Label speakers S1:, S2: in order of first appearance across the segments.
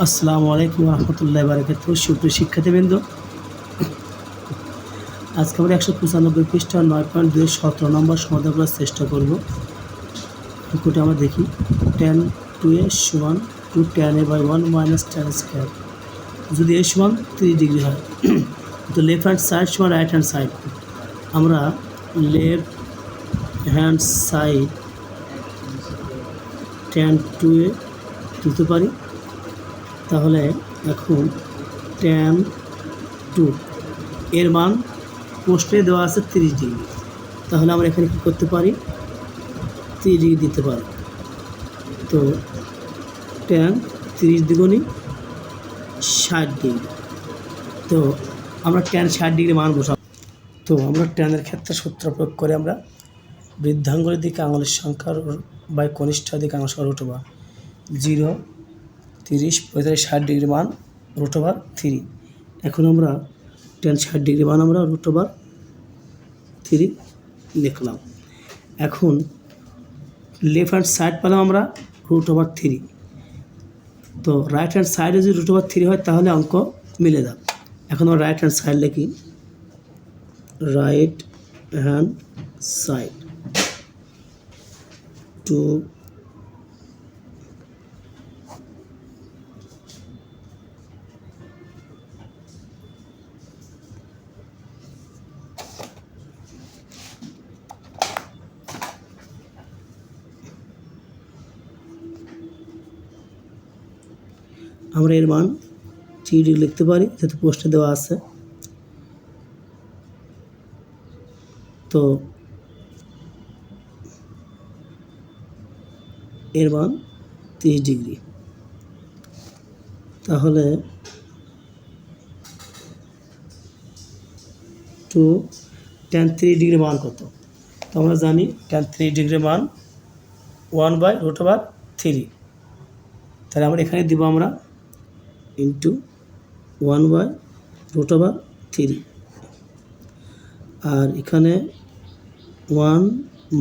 S1: আসসালামু আলাইকুম রহমতুল্লাহ বারকাত সুপ্রিয় শিক্ষার্থীবৃন্দ, আজকে আমরা একশো পঁচানব্বই পৃষ্ঠা নয় পয়েন্ট দুই সতেরো নম্বর সমাধান করার চেষ্টা করব। অঙ্কটি আমরা দেখি টেন টু এ সমান two tan A by one minus tan square যদি এ সমান ত্রিশ ডিগ্রি হয়, তো লেফট হ্যান্ড সাইড সমান রাইট হ্যান্ড সাইড আমরা left hand side tan two A তুলতে পারি। তাহলে এখন ট্যান টু এর মান পোস্টে দেওয়া আছে তিরিশ ডিগ্রি তাহলে আমরা এখানে কী করতে পারি? তিরিশ ডিগ্রি দিতে পারি। তো ট্যান তিরিশ দ্বিগুণই ষাট ডিগ্রি তো আমরা ট্যান ষাট ডিগ্রি মান বসাব। তো আমরা ট্যানের ক্ষেত্রে সূত্র প্রয়োগ করে আমরা বৃদ্ধাঙ্গুলের দিকে আঙুলের সংখ্যার বা কনিষ্ঠ দিকে আঙুল সংখ্যা রুটবা জিরো তিরিশ, পঁয়তাল্লিশ, ষাট ডিগ্রি মান রুট ওভার থ্রি এখন আমরা টেন ষাট ডিগ্রি মান আমরা রুট ওভার থ্রি লিখলাম এখন লেফট হ্যান্ড সাইড পেলাম আমরা রুট ওভার থ্রি তো রাইট হ্যান্ড সাইডে যদি রুট ওভার থ্রি হয়, তাহলে অঙ্ক মিলে যাবে এখন আমরা রাইট হ্যান্ড সাইড লিখি। রাইট হ্যান্ড সাইড টু আমরা এর মান ডিগ্রি লিখতে পারি, যেহেতু পোস্টে দেওয়া আছে। তো এর মান তিরিশ ডিগ্রি। তাহলে টু টেন থ্রি ডিগ্রি মান কত? তো আমরা জানি টেন থ্রি ডিগ্রি মান one by root over three তাহলে আমরা এখানে দিব আমরা into one by root over three আর এখানে ওয়ান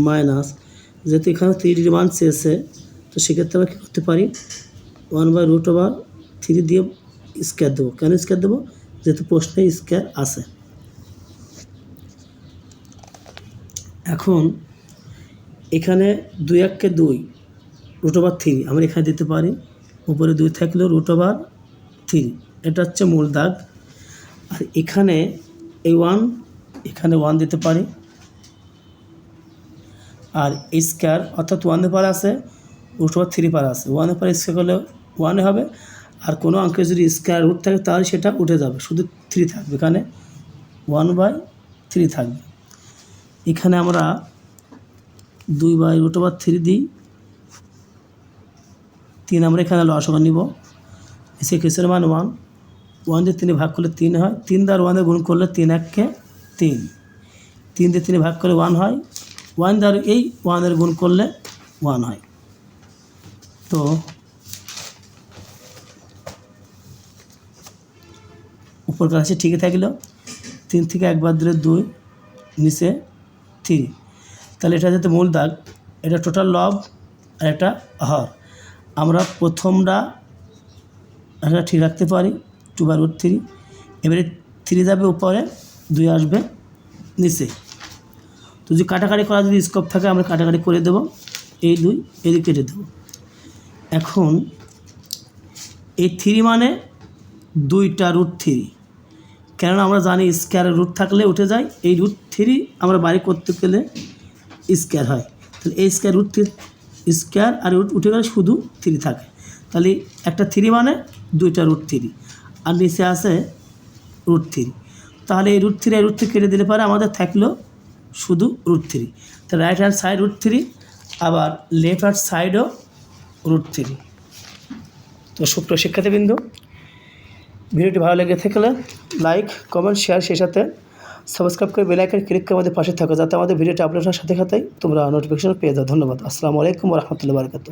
S1: মাইনাস যেহেতু এখানে থ্রি ডিগ্রি মান চেয়েছে তো সেক্ষেত্রে আমরা কী করতে পারি? One by root over three দিয়ে স্কোয়ার দেবো। কেন স্কোয়ার দেবো? যেহেতু প্রশ্নে স্কোয়ার আছে। এখন এখানে দুই এককে দুই রুট ওভার থ্রি আমরা এখানে দিতে পারি। উপরে দুই থাকলেও রুট ওভার থ্রি এটা হচ্ছে মূল দাগ। আর এখানে এই ওয়ান এখানে ওয়ান দিতে পারি। আর স্কোয়ার অর্থাৎ ওয়ানের পার আছে রুট ওভার থ্রি পার আছে। ওয়ানের পার স্কোয়ার করলে ওয়ানে হবে। আর কোনো অঙ্কে যদি স্কোয়ার রুট থাকে, তাহলে সেটা উঠে যাবে। শুধু থ্রি থাকবে। এখানে ওয়ান বাই থ্রি থাকবে। এখানে আমরা দুই বাই রুট ওভার থ্রি দিই। তিন আমরা এখানে লসগা নিব। এসে কেসের মান ওয়ান। ওয়ান দিয়ে তিনে ভাগ করলে তিন হয়। তিন দ্বার ওয়ানে গুণ করলে তিন এককে তিন। তিন দিয়ে তিনে ভাগ করলে ওয়ান হয়। ওয়ান দ্বার এই ওয়ানের গুণ করলে ওয়ান হয়। তো উপর কাছে ঠিকই থাকল। তিন থেকে একবার দিলে দুই, নিচে থ্রি তাহলে এটা যাতে মূল দাগ, এটা টোটাল লব আর এটা হর। আমরা প্রথমটা এটা ঠিক রাখতে পারি টু বাই রুট থ্রি এবারে থ্রি যাবে উপরে, দুই আসবে নিচে। তো যদি কাটাকাটি করা যদি স্কোপ থাকে, আমরা কাটাকাটি করে দেব। এই দুই এদিকে কেটে দেবো। এখন এই থ্রি মানে দুইটা রুট থ্রি কেননা আমরা জানি স্কোয়ারের রুট থাকলে উঠে যায়। এই রুট থ্রি আমরা বাড়ি করতে গেলে স্কোয়ার হয়। তাহলে এই স্কোয়ার রুট থ্রি স্কোয়ার আর রুট উঠে গেলে শুধু থ্রি থাকে। তাহলে একটা থ্রি মানে দুইটা রুট থ্রি আর নিচে আছে রুট থ্রি তাহলে এই রুট থ্রি রুট থ্রি কেটে দিলে পরে আমাদের থাকল শুধু রুট থ্রি তো right hand side root three আবার লেফট হ্যান্ড সাইডও রুট থ্রি তো সুপ্রিয় শিক্ষার্থীবৃন্দ, ভিডিওটি ভালো লেগে থাকলে লাইক কমেন্ট শেয়ার সেই সাথে সাবস্ক্রাইব করে বেলাইকের ক্লিক করে আমাদের পাশে থাকো, যাতে আমাদের ভিডিওটি আপলোড হওয়ার সাথে সাথেই তোমরা নোটিফিকেশন পেয়ে যাও। ধন্যবাদ। আসসালামু আলাইকুম রহমতুল্লাহ বারকাত